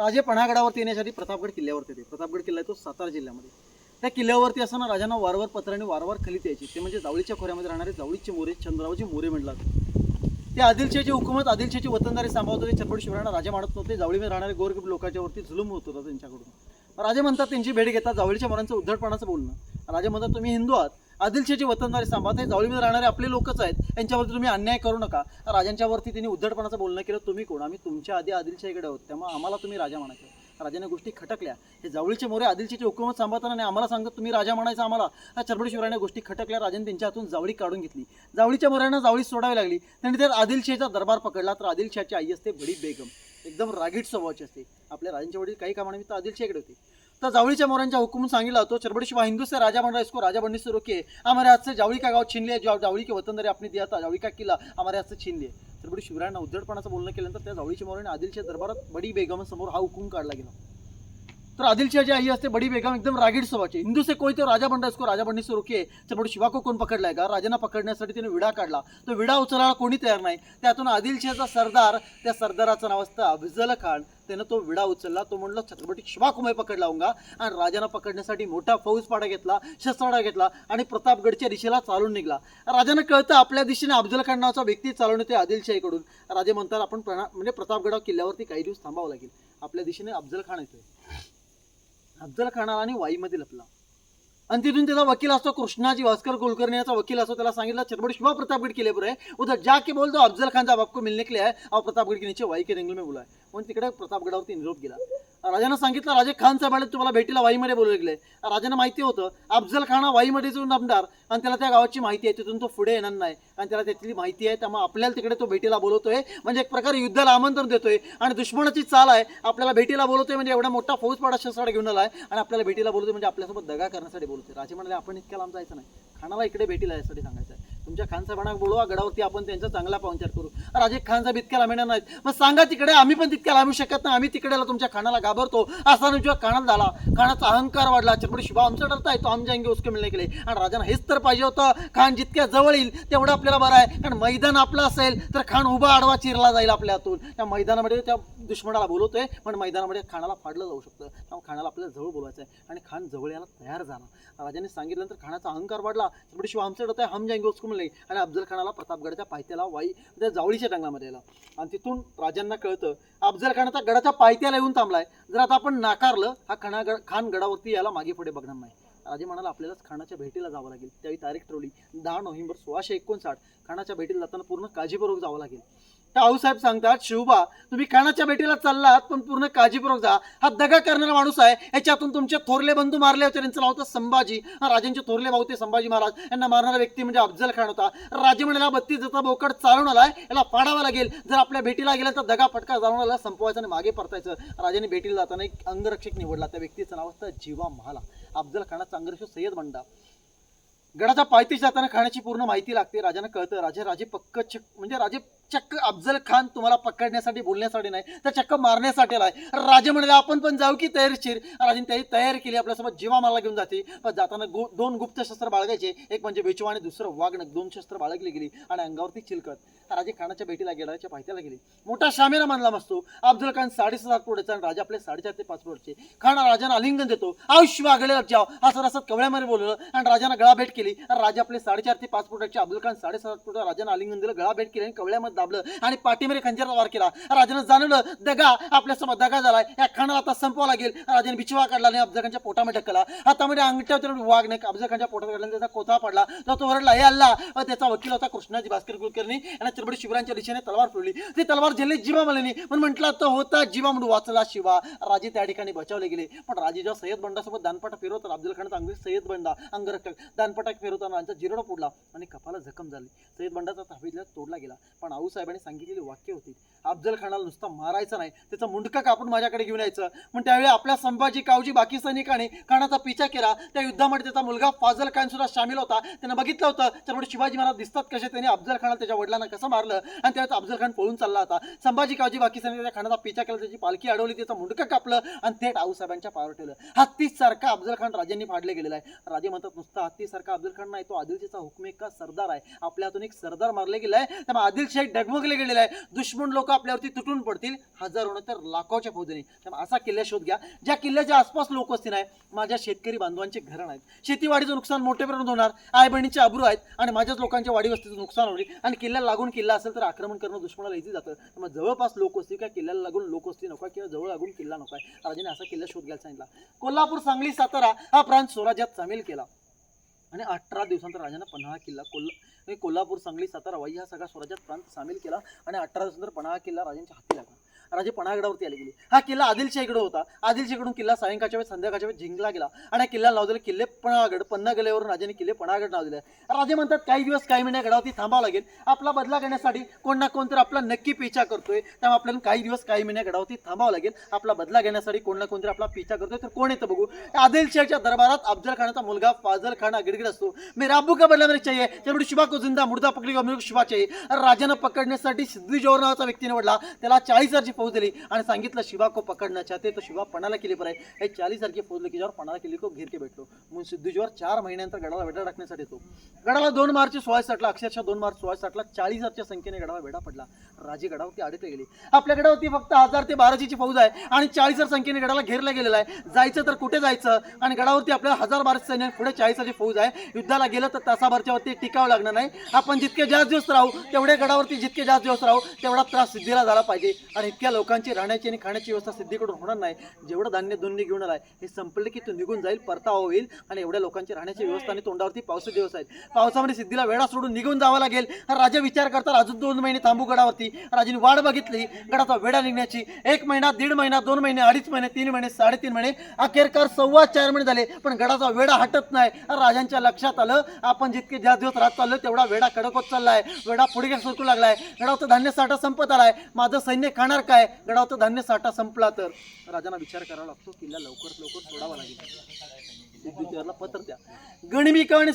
राजे पन्हागडावरती येण्यासाठी प्रतापगड किल्ल्यावरती येते प्रतापगड किल्ला तो सातारा जिल्ह्यामध्ये. त्या किल्ल्यावरती असताना राजांना वारंवार पत्राने वारंवार खलीत यायचे. ते म्हणजे जावळीच्या खोऱ्यामध्ये राहणारे जावळीचे मोरे चंद्रावजी मोरे म्हणला ते आदिलशाची हुकूमत आदिलशाची वतनदारी सांभाळत होते छत्रपती शिवरायांना राजा मानत नव्हते. जावळीमध्ये राहणारे गोरगरीब लोकांच्यावरती जुलूम होत होता त्यांच्याकडून. राजे म्हणतात त्यांची भेट घेतात जावळीच्या मोरांचं उद्धटपणाचं बोलणं. राजे म्हणतात तुम्ही हिंदू आहात. आदिलशाची वतनदारी सांभाळत हे जावळीमध्ये राहणारे आपले लोकच आहेत यांच्यावरती तुम्ही अन्याय करू नका. राजांच्यावरती त्यांनी उद्धटपणाचं बोलणं केलं तुम्ही कोण? आम्ही तुमच्या आधी आदिलशाहीकडे आहोत त्यामुळे आम्हाला तुम्ही राजा म्हणायचे. राजाने गोष्टी खटकल्या. हे जावळीचे मोरे आदिलशाची हुकूमत सांभाळताना नाही आम्हाला सांगतात तुम्ही राजा म्हणायचा आम्हाला. हा छत्रपती गोष्टी खटकल्या राजाने त्यांच्या हातून जावळी काढून घेतली. जावळीच्या मोऱ्यांना जावळी सोडावी लागली. त्यांनी तर आदिलशाहीचा दरबार पकडला तर आदिलशाहची आई असते बडी बेगम. एकदम रागीट स्वभावाची असते. आपल्या राजांच्या वडील काही कामानिमित्त आदिलशाहीकडे होते. तर जावळीच्या मोरांच्या हुकूम सांगितला होतो चरबडी शिवा हिंदू से राजा बन रहा है इसको राजा बनने से रोके. हमारे हाथ से जावड़ी का गाव छीन लिया जो जावड़ी के वतनदारी आपने दिया था जावड़ी का किला हमारे हाथ से छीन लिए चरबडी शिवरायांना उद्धटपणाचं बोलणं केल्यानंतर त्या जावळीच्या मोऱ्याने आदिलच्या दरबारात बडी बेगम समोर हा हुकूम काढला गेला. तर आदिलशाहची आई असते बडी बेगम एकदम रागीड स्वभावाची हिंदू से कोई तो राजा बन रहा इसको राजा बनने से रोके. छत्रपती शिवा को कोण पकडलाय का राजांना पकडण्यासाठी त्याने विडा काढला. तो विडा उचलायला कोणी तयार नाही. त्यातून आदिलशाहचा सरदार त्या सरदाराचं नाव असतं अफजल खान. त्यानं तो विडा उचलला. तो म्हणलं छत्रपती शिवा पकडला पकड लावूंगा आणि राजांना पकडण्यासाठी मोठा फौजपाडा घेतला शस्त्राडा घेतला आणि प्रतापगडच्या दिशेला चालून निघला. राजांना कळतं आपल्या दिशेने अफजल खान नावाचा व्यक्ती चालवून येते आदिलशाहीकडून. राजे म्हणतात आपण प्रणा म्हणजे प्रतापगड किल्ल्यावरती काही दिवस थांबावं लागेल. आपल्या दिशेने अफजल खान येतोय. अफजल खानाला आणि वाईमध्ये लपला. आणि तिथून त्याचा वकील असतो कृष्णाजी भास्कर कुलकर्णी याचा वकील असतो. त्याला सांगितलं छत्रपती शिवा प्रतापगड किले पर है उधर जाके बोल दो अफजल खानचा साहब आपको मिलने के लिए है और प्रतापगड के नीचे वाई के रेंगल में बोला है म्हणून तिकडे प्रतापगडावरती निरोप गेला. राजानं सांगितलं राजे खान साहेब तुम्हाला भेटीला वाईमध्ये बोलवले. गेले राजांना माहिती होतं अफजल खान हा वाईमध्ये जाऊन आमदार आणि त्याला त्या गावाची माहिती आहे तिथून तो पुढे येणार नाही. आणि त्याला त्यातली माहिती आहे त्यामुळे आपल्याला तिकडे तो भेटीला बोलवतोय. म्हणजे एक प्रकारे युद्धाला आमंत्रण देतोय. आणि दुश्मनाची चाल आहे आपल्याला भेटीला बोलवतोय म्हणजे एवढा मोठा फौजपाडा शस्त्राड घेऊन आला आहे आणि आपल्याला भेटीला बोलतोय म्हणजे आपल्यासोबत दगा करण्यासाठी बोलतोय राजे म्हणाले आपण इतक्या लांब जायचं नाही. खानाला इकडे भेटीला यासाठी सांगायचं आहे तुमच्या खान साहेबांना बोलवा गडावरती आपण त्यांचा चांगला पाहुणचार करू. राजे खान साहेब इतक्या लांबणार नाहीत. मग सांगा तिकडे आम्ही पण तितक्या लांबू शकत नाही. आम्ही तिकडे तुमच्या खानाला घाबरतो. असा जेव्हा खाणात झाला कानाचा अहंकार वाढला. छत्रपती शिवा आमचा डरता येतो. तो आमच्या अंगी उसके मिळणे केले. आणि राजांना हेच तर पाहिजे होतं. खान जितक्या जवळ येईल तेवढं आपल्याला बरं आहे. कारण मैदान आपलं असेल तर खान उभा आडवा चिरला जाईल आपल्या हातून त्या मैदानामध्ये त्या दुश्मनाला बोलवतोय पण मैदानामध्ये खानाला फाडलं जाऊ शकतं. त्यामुळे खानाला आपल्याला जवळ बोलायचं आहे आणि खान जवळ यायला तयार झाला. राजाने सांगितल्यानंतर खानाचा अहंकार वाढला. छत्रपती शिवा आमचं डरता हम जाएंगे उसको नाही. आणि अफजल खानाला प्रतापगडच्या पायथ्याला वाई त्या जावळीच्या टंगलामध्ये आला आणि तिथून राजांना कळतं अफजल खान आता गडाच्या पायथ्याला येऊन थांबलाय. जर आता आपण नाकारलं हा खणागड खान गडावरती याला मागे पुढे बघणार नाही. राजे म्हणाला आपल्यालाच खानाच्या भेटीला जावं लागेल. त्यावेळी तारीख ठरवली. दहा नोव्हेंबर सोळाशे एकोणसाठ. खानाच्या भेटीला जाताना पूर्ण काळजीपूर्वक जावं लागेल. तर आऊसाहेब सांगतात शिवबा तुम्ही खानाच्या भेटीला चाललात पण पूर्ण काळजीपूर्वक जा. हा दगा करणारा माणूस आहे. याच्यातून तुमचे थोरले बंधू मारले होते. त्यांचं नाव होतं संभाजी. राजेंचे राजांचे थोरले भाऊ ते संभाजी महाराज. यांना मारणारा व्यक्ती म्हणजे अफजल खान होता. राजे म्हणाला बत्तीस जसा बोकड चालून आलाय. याला पाडावा लागेल. जर आपल्या भेटीला गेला तर दगा फटका जाऊन आला. संपवायचा आणि मागे परतायचं. राजाने भेटीला जाताना एक अंगरक्षक निवडला. त्या व्यक्तीचं नाव होतं जीवा महाला. अफजल खानाचा अंगरक्षक सय्यद बंडा गडाच्या पायथीशी जाताना खाण्याची पूर्ण माहिती लागते. राजाने कळतं. राजे राजे पक्क म्हणजे राजे चक्क अफजल खान तुम्हाला पकडण्यासाठी बोलण्यासाठी नाही तर चक्क मारण्यासाठी नाही. राजे म्हणाले आपण पण जाऊ की तयारीशीर राजाने त्याची तयार केली आपल्यासोबत जीवा मारला घेऊन जाते. पण जाताना गो दोन गुप्त शस्त्र बाळगायचे. एक म्हणजे बेचवा आणि दुसरं वागणं. दोन शस्त्र बाळगली गेली आणि अंगावरती चिलकत राजे खानाच्या भेटीला गेडाच्या पायथ्याला गेली. मोठा शामेरा मानला मसतो. अफजल खान साडेसात फुटाचा आणि राजा आपले साडेचार ते पाच फुटचे खान राजांना आलिंगन देतो. आयुष्य वागळे जाव असं असत कवळ्यामध्ये बोललं आणि राजांना गळा भेट केली. आणि राजा आपले साडेचार ते पाच फुटाचे अब्दुल खान साडेसात फुट राजांना आलिंगन दिलं गळा भेट केली आणि कवळ्यामध्ये दाबलं आणि पाठीमध्ये खंजरचा वार केला. राजानं जाणवलं दगा आपल्यासोबत दगा झालाय. या खाणाला आता संपवा लागेल. राजाने बिछवा काढला आणि अफजल खानच्या पोटामध्ये ढकला हातामध्ये म्हणजे अंगठ्यावर वाघ नाही. अफजल खानच्या पोटात काढला त्याचा कोथा पडला तर तो ओरडला हे अल्ला त्याचा वकील होता कृष्णाजी भास्कर कुलकर्णी. आणि चिरबडी शिवरायांच्या दिशेने तलवार फोडली ती तलवार झेलली जीवा मलेनी पण म्हटलं तर होता जीवा म्हणून वाचला शिवा. राजे त्या ठिकाणी बचावले गेले. पण राजे जेव्हा सय्यद बंडासोबत दानपटा फिरवत अफजल खानचा अंगी सय्यद बंडा अंगरक्षक दानपटा फिरवताना त्यांचा जिरोडा फोडला आणि कपाला जखम झाली. सय्यद बंडाचा ताफीतल्या तोडला गेला. पण आऊ आऊसाहेबांनी सांगितलेली वाक्य होती. अफजल खानाला नुसता मारायचं नाही. त्याचा मुंडका कापून माझ्याकडे घेऊन यायचं. मग त्यावेळी आपल्या संभाजी कावजी बाकी सैनिकाने खानाचा पिछा केला. त्या युद्धामध्ये त्याचा मुलगा फाजल खान सुद्धा सामील होता. त्यानं बघितलं होतं. त्यामुळे शिवाजी महाराज दिसतात कसे. त्याने अफजल खानाला त्याच्या वडिलांना कसं मारलं? आणि त्यावेळेस अफजल खान पळून चालला होता. संभाजी कावजी बाकी सैनिक त्या खानाचा पिछा केला. त्याची पालखी अडवली. त्याचं मुंडकं कापलं. आणि थेट आऊसाहेबांच्या पावर ठेवलं. हत्तीसारखा अफजल खान राजांनी फाडले गेलेला आहे. राजे म्हणतात नुसता हत्तीसारखा अफजल खान नाही. तो आदिलशाहीचा हुकमे का सरदार आहे. आपल्या हातून एक सरदार मारले गेलाय. त्यामुळे आदिलशाही डगमगले गेलेला आहे. दुश्मन लोक आपल्यावरती तुटून पडतील. हजारो तर लाखोच्या फौजेने. त्यामुळे असा किल्ला शोध घ्या. ज्या किल्ल्याच्या आसपास लोक असतील नाही माझ्या शेतकरी बांधवांचे घरण आहेत शेतीवाडीचं नुकसान मोठ्या प्रमाणात होणार. आई बहिणीचे अब्रू आहेत आणि माझ्याच लोकांच्या वाडीवस्तीचं नुकसान होईल. आणि किल्ला लागून किल्ला असेल तर आक्रमण करणं दुश्मनाला इझी जातं. त्यामुळे जवळपास लोक असतील किंवा किल्ल्याला लागून लोक असतील नको किंवा जवळ लागून किल्ला नको. आहे राजाने असा किल्ला शोध घ्यायला सांगितला. कोल्हापूर सांगली सातारा हा प्रांत स्वराज्यात सामील केला. आणि अठरा दिवसानंतर राजानं पन्हाळा किल्ला कोल्हा म्हणजे कोल्हापूर सांगली सातारा वाई हा सगळा स्वराज्यात प्रांत सामील केला आणि अठरा दिवसानंतर पन्हाळा किल्ला राजांच्या हाती लागला. राजे पणागडावरती आले गेली. हा किल्ला आदिलशाहीकडे होता. आदिलशाहीकडून किल्ला सायंकाळच्या वेळेस संध्याकाळच्या वेळेस जिंकला गेला. आणि हा किल्ला नाव दिलं किल्ले पणागड पन्ना गेल्यावरून राजाने किल्ले पणागड नाव दिलं. राजे म्हणतात काही दिवस काही महिन्या गडावरती थांबावं लागेल. आपला बदला घेण्यासाठी कोण ना कोण तर आपला नक्की पिछा करतोय. त्यामुळे आपल्याला काही दिवस काही महिन्या गडावरती थांबावं लागेल. आपला बदला घेण्यासाठी कोण ना कोणतरी आपला पिछा करतोय. तर कोण येतं बघू. आदिलशाहीच्या दरबारात अफजल खानाचा मुलगा फाजल खान गिडगिड असतो. मी राबू का बदला मेरे चाहिए? त्यामुळे शिवा को जिंदा मुर्दा पकडी का मेरे को शिवा चाहिए राजानं पकडण्यासाठी सिद्धी जोहर नावाचा व्यक्ती निवडला. त्याला चाळीस हजारची फौज दिली आणि सांगितलं शिवा को पकडणं चाहते तो शिवा पणाला केली पर आहे. हे चाळीस हजारची फौज लेकी ज्यावर पणाला केली को घेर के भेटलो म्हणून सिद्धूजीवर चार महिन्यानंतर गडाला वेढा टाकण्यासाठी येतो. गडाला दोन मार्च सोळा साठला अक्षरशः दोन मार्च सोळा साठला चाळीस हजारच्या संख्येने गडाला वेढा पडला. राजे गडावरती आडते गेले. आपल्या गडावरती फक्त हजार ते बाराशेची फौज आहे आणि चाळीस हजार संख्येने गडाला घेरला गेलेला आहे. जायचं तर कुठे जायचं? आणि गडावरती आपल्याला हजार बाराशे सैन्य पुढे चाळीस हजारची फौज आहे. युद्धाला गेलं तर तासाभरच्या वरती टिकावं लागणार नाही. आपण जितके जास्त दिवस राहू तेवढ्या गडावरती जितके जास्त दिवस राहू तेवढा त्रास सिद्धीला झाला पाहिजे. आणि इतक्या लोकांची राहण्याची आणि खाण्याची व्यवस्था सिद्धीकडून होणार नाही. जेवढं धान्य दोन्ही घेऊन आलाय हे संपलं की तो निघून जाईल परतावा होईल आणि एवढ्या लोकांची राहण्याची व्यवस्था आणि तोंडावरती पावसाचे दिवस आहेत. पावसामध्ये सिद्धीला वेळा सोडून निघून जावं लागेल. राजा विचार करतात अजून दोन महिने थांबू गडावरती. राजाने वाट बघितली गडाचा वेळा निघण्याची. एक महिना दीड महिना दोन महिने अडीच महिने तीन महिने साडेतीन महिने अखेरकार सव्वा चार महिने झाले पण गडाचा वेडा हटत नाही. राजांच्या लक्षात आलं आपण जितके ज्या दिवस राहत चाललो तेवढा वेडा कडक होत चाललाय. वेडा पुढे सरकू लागलाय. गडाचा धान्य साठा संपत आलाय. माझं सैन्य खाणार काय? गडावरचं धान्य साठा संपला तर. राजांना विचार करावा लागतो. किल्ला लवकर लवकर सोडावा लागेल. सिद्धीश्वरला पत्र द्या. गणिमिका आणि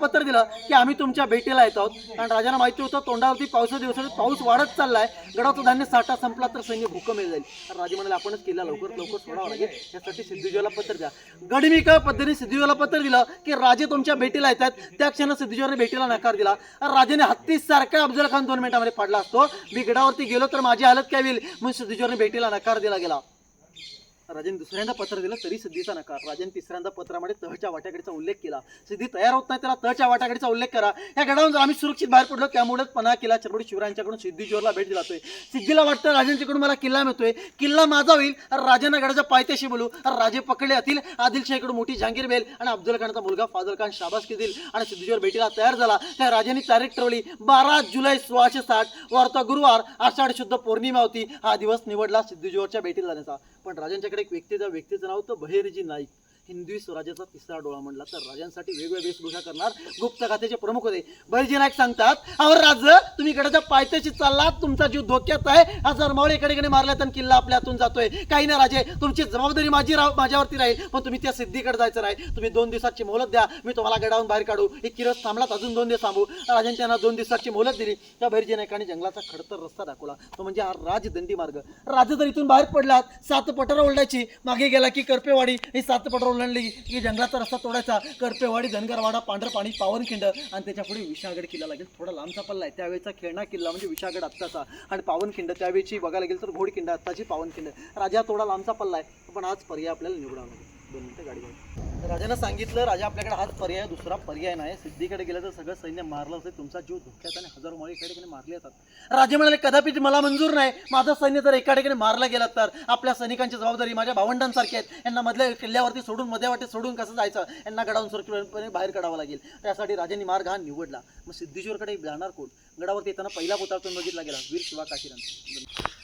पत्र दिलं की आम्ही तुमच्या भेटीला येत आहोत. कारण राजांना माहिती होतं तोंडावरती पावसा दिवसात पाऊस वाढत चाललाय. गडाचा धान्य साठा संपला तर सैन्य भूकमेल जाईल तर राजे म्हणाले आपणच किल्ला लवकर लवकर सोडावा लागेल. यासाठी सिद्धीश्वरला पत्र द्या. गणिमिका पद्धतीने सिद्धीश्वरला पत्र दिलं की राजे तुमच्या भेटीला येतात त्या क्षणात सिद्धीश्वरने भेटीला नकार दिला. राजाने हत्तीस सारखा अफजल खान दोन मिनिटांमध्ये पाडला असतो. मी गडावरती गेलो तर माझी हालत काय होईल? म्हणून सिद्धीश्वरने भेटीला नकार दिला गेला. राजाने दुसऱ्यांदा पत्र दिलं तरी सिद्धीचा नकार. राजाने तिसऱ्यांदा पत्रामध्ये तहच्या वाट्याकडीचा उल्लेख केला. सिद्धी तयार होत नाही त्याला तहच्या वाट्याकडीचा उल्लेख करा. या गडावरून जर आम्ही सुरक्षित बाहेर पडलो त्यामुळेच पन्हा किल्ला छत्रपती शिवरायांच्याकडून सिद्धीश्वरला भेट दिला जातोय सिद्धीला वाटतं राजांच्याकडून मला किल्ला मिळतोय. किल्ला माझा होईल. राजांना गडाच्या पायथ्याशी बोलू. राजे पकडले जातील. आदिलशाहीकडून मोठी जहांगीर बेल आणि अफजल खानचा मुलगा फाजल खान शाबासकी देईल आणि सिद्धीश्वर भेटीला तयार झाला. त्या राजांनी तारीख ठरवली. बारा जुलै सोळाशे साठ वार्ता गुरुवार आषाढ शुद्ध पौर्णिमा होती. हा दिवस निवडला सिद्धीजोरच्या भेटीला जाण्याचा. पण राजांच्याकडे एक व्यक्ती त्या व्यक्तीचं नाव होतं बहिरजी नाईक. हिंदवी स्वराज्याचा तिसरा डोळा म्हणला तर राजांसाठी वेगवेगळ्या वेशभूषा करणार गुप्त खात्याचे प्रमुख होते. बहिरजी नाईक सांगतात अहो राज तुम्ही गडाच्या पायथ्याशी चाललात तुमचा जीव धोक्यात आहे. हा जरमावळे इकडे मारला तर किल्ला आपल्या हातून जातोय. काही नाही राजे तुमची जबाबदारी माझी राह माझ्यावरती राहील. पण तुम्ही त्या सिद्धीकडे जायचं राहील तुम्ही दोन दिवसाची मोहलत द्या. मी तुम्हाला गडावून बाहेर काढू. एक किरस थांबलात अजून दोन दिवस थांबू. राजांनी त्यांना दोन दिवसाची मोहलत दिली. त्या बैरजी नाईकाने जंगलाचा खडतर रस्ता दाखवला. तो म्हणजे हा राजदंडी मार्ग. राजा जर इथून बाहेर पडलात सात पठार ओढायची मागे गेला की करपेवाडी. ही सात पठार ओलांडली की जंगलाचा रस्ता तोडायचा. करपेवाडी धनगरवाडा पांढरपाणी पावनखिंड. आणि त्याच्या पुढे विशागड किल्ला लागेल. थोडा लांबचा पल्ला आहे. त्यावेळेचा खेळणा किल्ला म्हणजे विशागड आत्ताचा. आणि पावनखिंड त्यावेळची बघायला गेलं तर घोडखिंड आत्ताची पावनखिंड. राजा थोडा लांबचा पल्ला आहे. पण आज पर्याय आपल्याला निवडावा लागेल. दोन मिनटं गाडी राजानं सांगितलं राजा आपल्याकडे हाच पर्याय दुसरा पर्याय नाही. सिद्धीकडे गेलं तर सगळं सैन्य मारलं असेल तुमचा जीव धोक्यात आणि हजारो माळी एका ठिकाणी मारले जातात. राजे म्हणाले कदापि मला मंजूर नाही. माझं सैन्य जर एका ठिकाणी मारला गेलं तर आपल्या सैनिकांची जबाबदारी माझ्या भावंडांसारखी आहेत यांना मधल्या किल्ल्यावरती सोडून मध्ये वाटे सोडून कसं जायचं? यांना गडावून सुरक्षितपणे बाहेर काढावं लागेल. त्यासाठी राजांनी मार्ग हा निवडला. मग सिद्धेश्वरकडे जाणार कोण? गडावरती येताना पहिला पुतळा बघितला गेला? वीर शिवा काशीराम.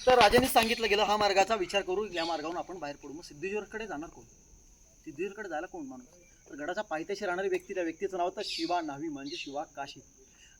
तर राजांनी सांगितलं गेलं हा मार्गाचा विचार करू या मार्गावरून आपण बाहेर पडू. मग सिद्धेश्वरकडे जाणार कोण? सिद्धेश्वरकडे जायला कोण माणूस? तर गडाच्या पायथ्याशी राहणारी व्यक्ती त्या व्यक्तीचं नाव होतं शिवा नावी म्हणजे शिवा काशी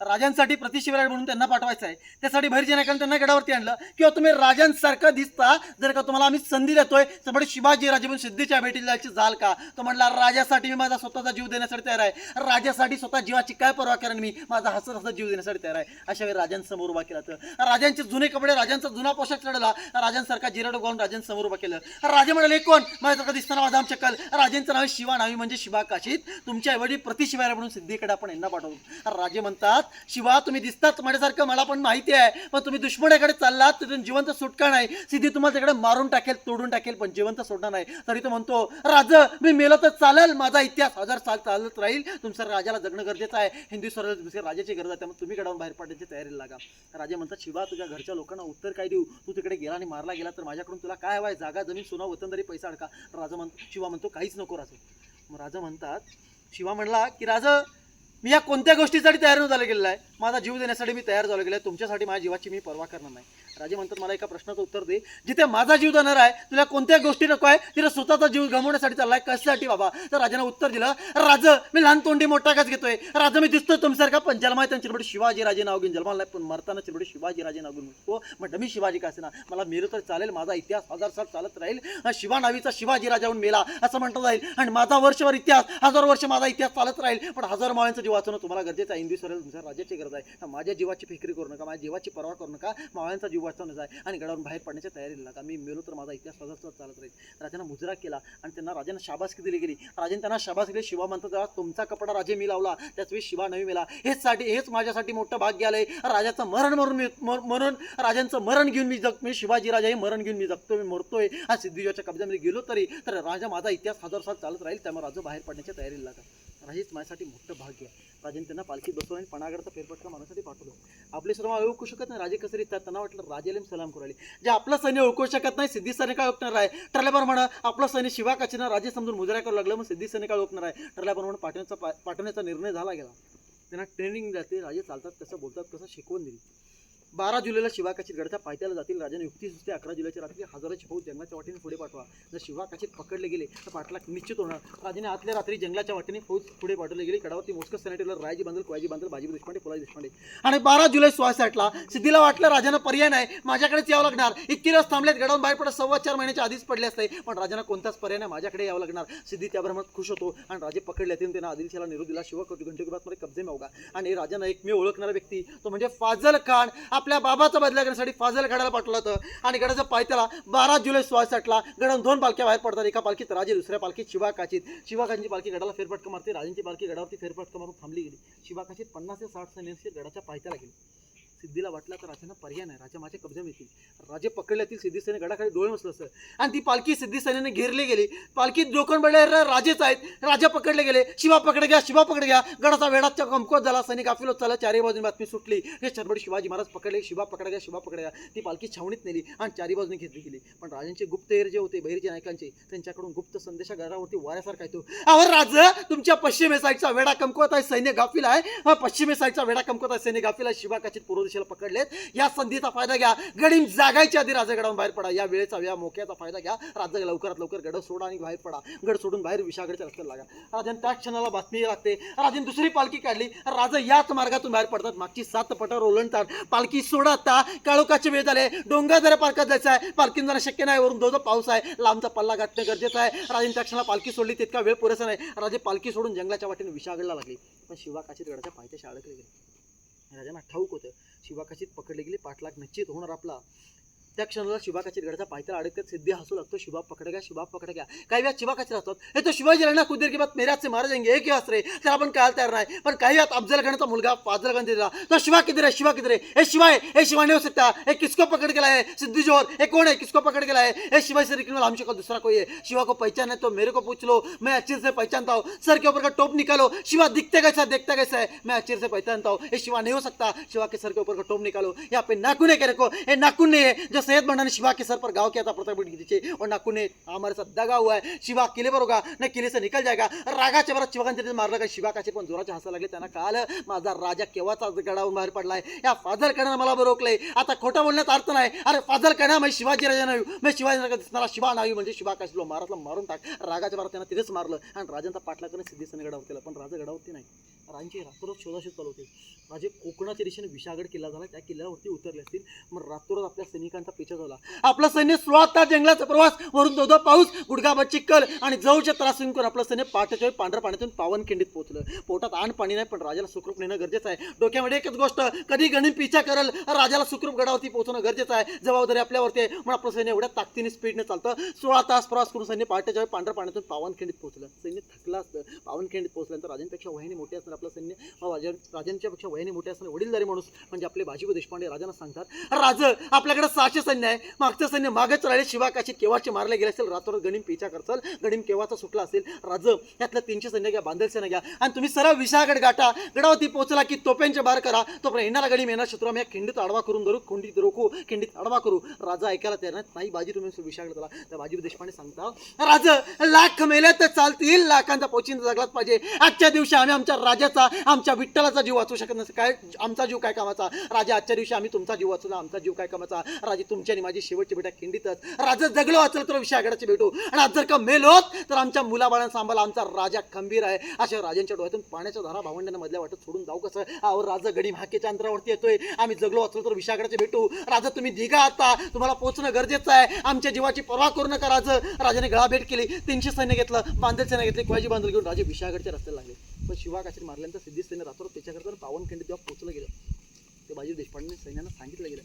राजांसाठी प्रतिशिवराय म्हणून त्यांना पाठवायचं आहे. त्यासाठी भैरजी नायकांनी त्यांना गडावरती आणलं. किंवा तुम्ही राजांसारखं दिसता जर का तुम्हाला आम्ही संधी देतोय तर म्हणजे शिवाजी राजे म्हणून सिद्धीच्या भेटीला जायची जाल का? तो म्हटला राजासाठी मी माझा स्वतःचा जीव देण्यासाठी तयार आहे. राजासाठी स्वतः जीवाची काय पर्वा कारण मी? माझा हसत हसत जीव देण्यासाठी तयार आहे. अशा वेळी राजांसमोर उभा केला तर. राजांचे जुने कपडे राजांचा जुना पोशाख चढला. राजांसारखा जिरड गाऊन राजांसमोर उभा केलं. राजे म्हणाले कोण? माझ्यासारखं दिसताना माझा आम चक्कल राजांचं नाव शिवा नावी म्हणजे शिवा काशीत तुमच्या ऐवजी प्रतिशिवाय म्हणून सिद्धीकडे आपण यांना पाठवतो. राजे म्हणतात शिवा तुम्ही दिसतात माझ्यासारखं मला पण माहिती आहे. पण तुम्ही दुश्मनाकडे चाललात तिथून जिवंत सुटका नाही. सिद्धी तुम्हाला तिकडे मारून टाकेल तोडून टाकेल पण जिवंत सोडणार नाही. तरी तो म्हणतो राज मी मेलं तर चालेल माझा इतिहास हजार साल चालत राहील. तुमचं राजाला जगणं गरजेचं आहे. हिंदू स्वराज्य दुसऱ्या राजाची गरज आहे त्यामुळे तुम्ही कडावून बाहेर पडण्याची तयारी लागा. राजे म्हणतात शिवा तुझ्या घरच्या लोकांना उत्तर काय देऊ? तू तिकडे गेला आणि मारला गेला तर माझ्याकडून तुला काय हवाय? जागा जमीन सोना वतनदारी पैसा अडका. राजा म्हणतो शिवा म्हणतो काहीच नको राजा. मग राजा म्हणतात शिवा म्हणला की राजा मी या कोणत्या गोष्टीसाठी तयार न झालं गेलेला आहे? माझा जीव देण्यासाठी मी तयार झालो गेलो आहे. तुमच्यासाठी माझ्या जीवाची मी पर्वा करणार नाही. राजे म्हणतात मला एका प्रश्नाचं उत्तर दे. जिथे माझा जीव जाणार आहे तुला कोणत्या गोष्टी नको आहे तिला स्वतःचा जीव गमवण्यासाठी चाललाय. कशासाठी बाबा? तर राजाने उत्तर दिलं राज मी लहान तोंडी मोठा काच घेतोय. राजा मी दिसतो तुमच्यासारखा पण जन्माय त्यांच्या चिरबडी शिवाजी राजे नाव घेऊन जन्माला पण मरताना चिरबडी शिवाजी राजे नाव घेऊन तो म्हटलं मी शिवाजी का ना मला मेलो तर चालेल. माझा इतिहास हजार साल चालत राहील. शिवा नावीचा शिवाजी राजाहून मेला असं म्हणता जाईल. आणि माझा वर्षभर इतिहास हजार वर्ष माझा इतिहास चालत राहील. पण हजार माळ्यांचं जीव वाचवणं तुम्हाला गरजेचं आहे. हिंदू स्वराज तुमच्या राज्याची गरज आहे. माझ्या जीवाची फिक्री करू नका माझ्या जीवाची पर्वा करू नका. मावळ्यांचा जीव वाचवण्याचा आहे. आणि गडावरून बाहेर पडण्याच्या तयारीला लागा मी मेलो तर माझा इतिहास सदस्य चालत राहील. राजांना मुजरा केला आणि त्यांना राजांना शाबासकी दिली गेली? राजाने त्यांना शाबासकी दिली. शिवा म्हणतो तेव्हा तुमचा कपडा राजे मी लावला. त्याच वेळी शिवा नवी मेला. हेच साठी हेच माझ्यासाठी मोठं भाग्य आलंय. राजाचं मरण मरून मी मरण मरून राजांचं मरण घेऊन मी जग मी शिवाजी राजा हे मरण घेऊन मी जगतो मी मरतोय. हा सिद्धीजीच्या कब्जामध्ये गेलो तरी तर राजा माझा इतिहास हजार साल चालत राहील. त्यामुळे राजा बाहेर पडण्याच्या तयारीला लागा राजेच माझ्यासाठी मोठं भाग्य आहे. राजेने त्यांना पालखीत बसवलं आणि पणागडचा फेरफटका मारण्यासाठी पाठवलं. आपले सर्व ओळखू शकत नाही. राजे कसरी रितात त्यांना वाटलं राजेला सलाम करू जे आपलं सैन्य ओळखू शकत नाही सिद्धी सैनिक काय ओळखणार आहे. ठरल्याप्रमाणे आपलं सैन्य शिवा काचीनं राजे समजून मुजरा करू लागलं मग सिद्धी सैनिक काय ओळखणार आहे. ठरल्याप्रमाणे पाठवण्याचा पा- पाठवण्याचा निर्णय झाला गेला. त्यांना ट्रेनिंग जाते राजे चालतात कसं बोलतात कसं शिकवून दिली बारा जुलैला शिवाकाशीत गडच्या पायथ्याला जातील राजाने. युक्ती सुचते अकरा जुलैच्या रात्री हजाराची फौज जंगलाच्या वाटेने पुढे पाठवा. जर शिवाकाशीत पकडले गेले तर पाठलाग निश्चित होणार. राजाने आतल्या रात्री जंगलाच्या वाटेने फौज पुढे पाठवली गेली. कडावरती मोस्कस सॅनिटेलर रायजी बांधल कोयाजी बांधल बाजी देशपांडे फुलाजी देशपांडे. आणि बारा जुलै सोळा साठला सिद्धीला वाटलं राजानं पर्याय नाही. माझ्याकडेच यावं लागणार. इतकी रस थांबलेत. गडावून बाहेर पडत सव्वा चार महिन्याच्या आधीच पडले असते. पण राजांना कोणताच पर्याय नाही. माझ्याकडे यावं लागणार. सिद्धी त्या भ्रमात खुश होतो. आणि राजे पकडले त्यांनी त्यांना आदिलशाला निरोप दिला. शिवा घंटे मध्ये कब्जे मावगा. आणि राजानं एक मी ओळखणारा व्यक्ती तो म्हणजे फाजल खान. आपल्या बाबाचा बदला करण्यासाठी फाजल गडाला पाठवलं होतं. आणि गडाचा पायथ्याला बारा जुलै सोळा साठला. गडावून दोन पालख्या बाहेर पडतात एका पालखीत राजे दुसऱ्या पालखीत शिवा शिवाकांची शिवा पालखी गडाला फेरफटका मारते. राजांची पालखी गडावरती फेरफटका मारून थांबली गेली. शिवाकाशीत पन्नास ते साठ सैन्याशी गडाच्या पायथ्याला गेली. सिद्धीला वाटला तर राजांना पर्याय नाही. राजा माझ्या कब्जा येतील राजे पकडल्यातील सिद्धी गडाखाली डोळे बसलं असतं आणि ती पालखी सिद्धी सैन्याने घेरली गेली. पालखीत डोकण पडले राजेच आहेत. राजा पकडले गेले. शिवा पकडे घ्या शिवा पकडे घ्या. गडाचा वेडाचा कमकोत झाला. सैनिक काफिलो चला चारी बाजूने बातमी सुटली. हे छत्रपती शिवाजी महाराज पकडले. शिवा पकडे घ्या शिवा पकडे घ्या. ती पालखी छावणीत नेली आणि चारी बाजूने घेतली गेली. पण राजांचे गुप्तहेर जे होते बहिरजी नायकांचे त्यांच्याकडून गुप्त संदेशा गडावरती वाऱ्यासारखा येतो. अहो राजा तुमच्या पश्चिमे साईडचा वेडा कमकवत आहे. सैन्य गाफील आहे. पश्चिमे साईडचा वेडा कमकवत आहे. सैन्य गाफील आहे. शिवा काचित पूर्व दिशेला पकडलेत. या संधीचा फायदा घ्या. गडी जागायच्या आधी राजगडावरून बाहेर पडा. या वेळेचा या मोक्याचा फायदा घ्या. राजा लवकरात लवकर गड सोडा आणि बाहेर पडा. गड सोडून बाहेर विशागडच्या रस्त्याला लागा. राजाने त्या क्षणाला बातमी लागते. राजन दुसरी पालखी काढली. राजा याच मार्गातून बाहेर पडतात. मागची सात पटावर ओलंडतात पालखी सोडता काळोखाचे वेळ झाले. डोंगर जरा पालखात जायचं आहे. पालखी जाणं शक्य नाही. वरून जो पाऊस आहे. लांबचा पल्ला गाठणं गरजेचं आहे. राजन त्या क्षणाला पालखी सोडली. तितका वेळ पुरेसा नाही. राजे पालखी सोडून जंगलाच्या वाटेने विशागडला लागली. पण शिवा काशीत गडाच्या पायथ्याशी अडकले गेले. राजांना ठाऊक होतं. शिवाकाशीत पकडले गेले. पाठलाग निश्चित होणार आपला. त्या क्षणाला शिवाकाशीत गडाच्या पायथ्याला अडकत सिद्धी हसू लागतो. शिवा पकड गया शिवा पकड गया काही वेळा वेळात शिवाकाशी असतात हे तो शिवाजी रहना कुदीर की बात बाद मेरे से मारे जाएंगे एक ही रे त्याला आपण काय तयार नाही. पण काही वेळात अफजल खानचा मुलगा फाजल खान दिला तो शिवा किधर आहे? शिवा किधर है हे शिवाय हे शिवा नहीं हो सकता हे किसको पकड़ गेला आहे? सिद्धी जोहर. हे कोण आहे? किसको पकड़ गेला आहे? हे शिवाय से निकलने वाला हमसे को दूसरा कोई है शिवा को पहचान है तो मेरे को पूछ लो. मैं अच्छे से पहचानता हूँ. सर के ऊपर का टोप निकालो. शिवा दिखते कैसा देखता कैसा है? मैं अच्छे से पहचानता हूँ. ये शिवा नहीं हो सकता शिवा के सर के ऊपर का टोप निकालो. यहाँ पे नाखून है कहने रखो ये नाखून नहीं है जो सैयद मंडा ने शिवा के सर पर गाँव किया था प्रताप नीचे और नाकू ने हमारे साथ दगा हुआ है शिवा किले पर होगा न किले से निकल जाएगा रागाच्या भरात शिवाकांच्या मारलं का शिवा काचे पण जोराचे हसा लागले त्यांना कळालं माझा राजा केव्हाचा गडावून बाहेर पडलाय या फादर कणा मला बरं रोखलंय आता खोटं बोलण्यात अर्थ नाही अरे फादर कणा मी शिवाजी राजा नाही मी शिवाजी राजा दिसणारा शिवा नाही म्हणजे शिवा काशीलो महाराजला मारून टाक रागाच्या भरात त्यांना तिथेच मारलं आणि राजांचा पाठला करून सिद्धीसने गडावर केला पण राजा गडावरती नाही राजांची रात्रोज शोधाशोध चालू होती. माझे कोकणाच्या दिशेने विशागड किल्ला झाला. त्या किल्ल्यावरती उतरले असतील. मग रातोरात आपल्या सैनिकांचा पिछा झाला आपलं सैन्य सोळा तास जंगलाचा प्रवास वरून दोधा पाऊस गुडघाभर चिक्कल आणि जवळच्या त्रास करून आपलं सैन्य पहाटेच्या वेळी पांढऱ्या पाण्यातून पावनखिंडीत पोहोचलं. पोटात आण पाणी नाही पण राजाला सुखरूप नेणं गरजेचं आहे. डोक्यामध्ये एकच गोष्ट कधी गणित पिछा करल राजाला सुखरूप गडावरती पोहोचणं गरजेचं आहे. जबाबदारी आपल्यावरती आहे. म्हणून आपलं सैन्य एवढ्या ताकदीने स्पीडने चालतं. सोळा तास प्रवास करून सैन्य पहाटेच्या वेळी पांढऱ्या पाण्यातून पावनखिंडीत पोहोचलं. सैन्य थकलं असतं. पावनखिंडीत पोहोचल्यानंतर राजांपेक्षा वहिनी मोठी असणार आपलं सैन्य राजा राजांच्या पेक्षा वयाने मोठे असणारे वडीलधारी माणूस म्हणजे आपले बाजीबू देशपांडे राजांना सांगतात राज आपल्याकडे सहाशे सैन्य आहे. मागचं सैन्य मागच राहिले. शिवा काशी केव्हाचे मारले गेले असेल रात्र गणिम पेचा करचाल. गणिम केव्हाचा सुटला असेल राज यातलं तीनशे सैन्य घ्या बांधल सैन्य घ्या. आणि तुम्ही सरळ विशाळगड गाठा. गडावरती पोहोचला की तोप्यांचे बार करा. तोपर्यंत येणारा गणिम येणार शत्रू आम्ही खिंडीत आडवा करून धरू. खिंडीत रोखू खिंडीत आडवा करू. राजा ऐकायला तयार नाही बाजी तुम्ही विशाळगड झाला त्या बाजी देशपांडे सांगता राज लाख मेल्या तर चालतील. लाखांचा पोचिंद जगलाच पाहिजे. आजच्या दिवशी आम्ही आमच्या राजा राजाचा आमच्या विठ्ठलाचा जीव वाचू शकत नसेल काय आमचा जीव काय कामाचा? राजा आजच्या दिवशी आम्ही तुमचा जीव वाचवला. आमचा जीव काय कामाचा? राजे तुमची आणि माझी शेवटची बेटा खिंडीतच. राजा जगलो वाचल तर विशाळगडाची भेटू. आणि आज जर का मेलोत तर आमच्या मुलाबाळांना सांभाळा. आमचा राजा खंबीर आहे. अशा राजांच्या डोळ्यातून पाण्याच्या धारा भावंडांना मधल्या वाटत सोडून जाऊ कसं? आवर राजा गडी हाकेच्या अंतरावरती येतोय. आम्ही जगलो वाचलो तर विशाळगडाची भेटू. राजा तुम्ही दिघा आता. तुम्हाला पोहोचणं गरजेचं आहे. आमच्या जीवाची पर्वा करू नका राज. राजाने गळा भेट केली. तीनशे सैन्य घेतलं बांधल सैन्य घेतले कोयाजी बांधल घेऊन राजे विशाळगडच्या रस्त्याला लागले. पण शिवा काशीर मारल्यानंतर सिद्धी सैन्य रात्र त्याच्याकरता पावनखिंडीत तेव्हा पोचलं गेलं. ते बाजी देशपांडे सैन्यानं सांगितलं गेलं.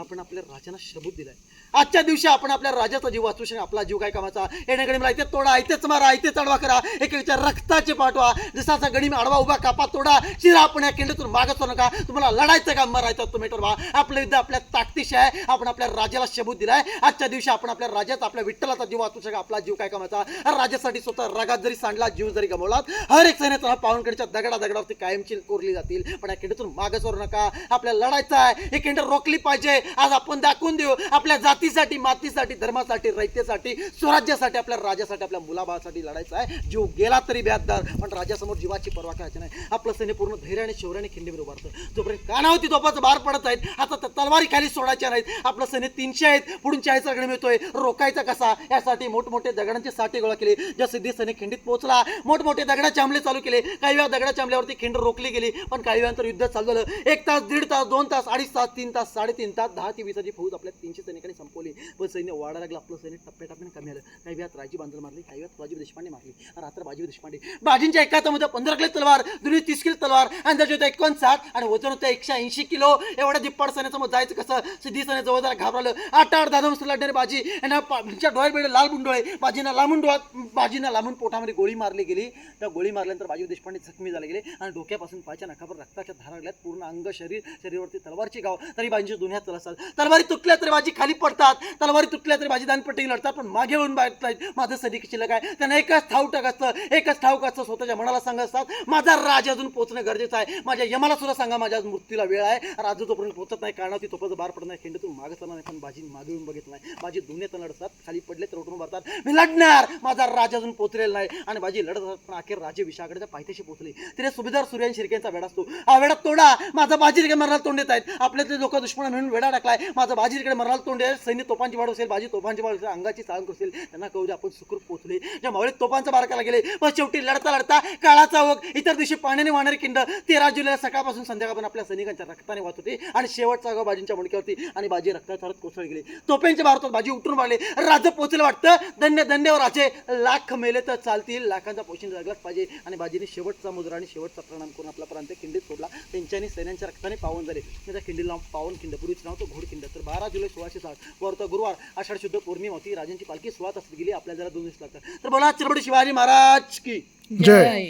आपण आपल्या राजांना शबूत दिलाय. आजच्या दिवशी आपण आपल्या राजाचा जीव वाचू शकतो आपला जीव काय कामाचा? येण्याकडे मला इथे तोडा इथेच मारा इथेच चढवा करा. एकेच्या रक्ताचे पाठवा. जसाचा गडी आडवा उभा कापा तोडा. शिरा आपण या केंद्रातून मागतो नका. तुम्हाला लढायचं का मरायचं तुम्ही ठरवा. आपलं युद्ध आपल्या ताकदीशी आहे. आपण आपल्या राजाला शबूत दिलाय. आजच्या दिवशी आपण आपल्या राजाचा आपल्या विठ्ठलाचा जीव वाचू शका आपला जीव काय कामाचा? राजासाठी स्वतः रागात जरी सांडला जीव जरी गमवलात हर एक सैन्याचा पावनकडच्या दगडा दगडावरती कायमची कोरली जातील. पण या केंद्रातून मागच नका. आपल्याला लढायचं आहे. हे खिंड रोखली पाहिजे. आज आपण दाखवून देऊ आपल्या जातीसाठी मातीसाठी धर्मासाठी रयतेसाठी स्वराज्यासाठी आपल्या राजासाठी आपल्या मुलाबाळासाठी लढायचं आहे. जीव गेला तरी व्याजदार पण राजासमोर जीवाची पर्वा करायची नाही. आपलं सैन्य पूर्ण धैर्याने शौर्याने खिंडीवर उभारतं. जोपर्यंत कानावती तोपाचं बार पडत आहेत आता त्या तलवारी खाली सोडायच्या नाहीत. आपलं सैन्य तीनशे आहेत पुढून चाळीस गण मिळतोय. रोखायचा कसा? यासाठी मोठमोठे दगडांचे साठे गोळा केले. ज्या सिद्धी सैनिक खिंडीत पोहोचला मोठमोठे दगडाचे हमले चालू केले. काही वेळा दगडाच्या हमल्यावरती खिंड रोखली गेली पण काही वेळानंतर युद्ध चालू झालं. एक तास दीड तास दोन तास अडीच तास तीन तास साडेतीन तास दहा ते वीसाची फौज आपल्या तीनशे सैनिकांनी संपवली. पण सैन्य वाढायला लागलं आपलं सैन्य टप्प्याटप्प्याने कमी आलं. काही वेळात राजी बांधल मारली काही वेळात राजीव देशपांडे मारली. रात्र बाजी देशपांडे. बाजींच्या एका हातामध्ये पंधरा किलो तलवार दुनी तीस किलो तलवार अंदाजे होतं एकोणसाठ आणि वजन होतं एकशे ऐंशी किलो. एवढ्या दिप्पाड सैन्यासमोर जायचं कसं? सिद्धी सैन्य जवळ घाबरलं. आठ आठ दहा नमस्कार लढणारी बाजी. यांना डोळ्यात बेडे लाल बुंडोळे. बाजींना लांबून डोळ्यात बाजींना लांबून पोटामध्ये गोळी मारली गेली. त्या गोळी मारल्यानंतर बाजी देशपांडे जखमी झाले गेले आणि डोक्यापासून पायच्या नखावर रक्ताच्या धारा लागल्यात. पूर्ण अंग शरीर शरीरावरती तलवारची गाव तरी बाजींची दुनिया असाल तलवारी तुटल्या तरी बाजी खाली पडतात. तलवारी तुटल्या तरी बाजी दानपट्टी लढतात पण मागे येऊन बाहेर माझं सदिक शिल्लक आहे त्यांना एकच ठाऊक असतं एकच ठाऊक असतं स्वतःच्या मनाला सांगत असतात माझा राज अजून पोहोचणं गरजेचं आहे. माझ्या यमाला सुद्धा सांगा माझ्या आज मृत्यूला वेळ आहे. राज जोपर्यंत पोहोचत नाही कारण ती तोपर्यंत बार पडत नाही. खिंडीतून मागे चालणार नाही पण बाजी मागे येऊन बघितलं नाही. बाजी दुनियात लढतात खाली पडले तर उठून भरतात मी लढणार! माझा राज अजून पोहोचलेला नाही. आणि माझी लढत असतात पण अखेर राजे विशाकडच्या पायथ्याशी पोहोचली. तिने सुभेदार सूर्यन शिर्केंचा वेळ असतो. हा वेडा तोडा! माझा बाजी मरणाला तोंड देत आहेत. आपल्यातले लोक दुश्मन म्हणून वेडा टाकलाय. माझा बाजीकडे मरणाला तोंड आहे. सैन्य तोफांची वाढ असेल बाजी तोफांची वाढ असेल अंगाची चाळण असेल त्यांना कळू दे आपण सुखरूप पोहोचले ज्या मावळीत तोफांचा बारकाला गेले व शेवटी लढता लढता काळाचा ओघ. इतर दिवशी पाण्याने वाहणारी किंड तेरा जुलैला सकाळपासून संध्याकाळपर्यंत आपल्या सैनिकांच्या रक्ताने वाहत होती. आणि शेवटचा गाव बाजींच्या मुडक्यावरती आणि बाजी रक्तात हरत कोसळ गेली. तोफांच्या भारतात बाजी उठून पाडले राज पोचलं वाटतं. धन्य धन्यवर राजे. लाख मेले तर चालतील. लाखांचा पोषण जगलाच पाहिजे. आणि बाजीने शेवटचा मुद्रा आणि शेवटचा प्रणाम करून आपला प्रांत खिंडीत सोडला. त्यांच्यानी सैन्यांच्या रक्ताने पावन झाले त्या खिंडीला पावन खिंड पूर्वीच नाव तो घोड खिंड. तर बारा जुलै सोळाशे साठ वर गुरुवार आषाढ शुद्ध पौर्णिमा होती. राजांची पालखी सोळा तास गेली. आपल्या जरा दोन दिवस लागतात. तर बोला छत्रपती शिवाजी महाराज की. जय.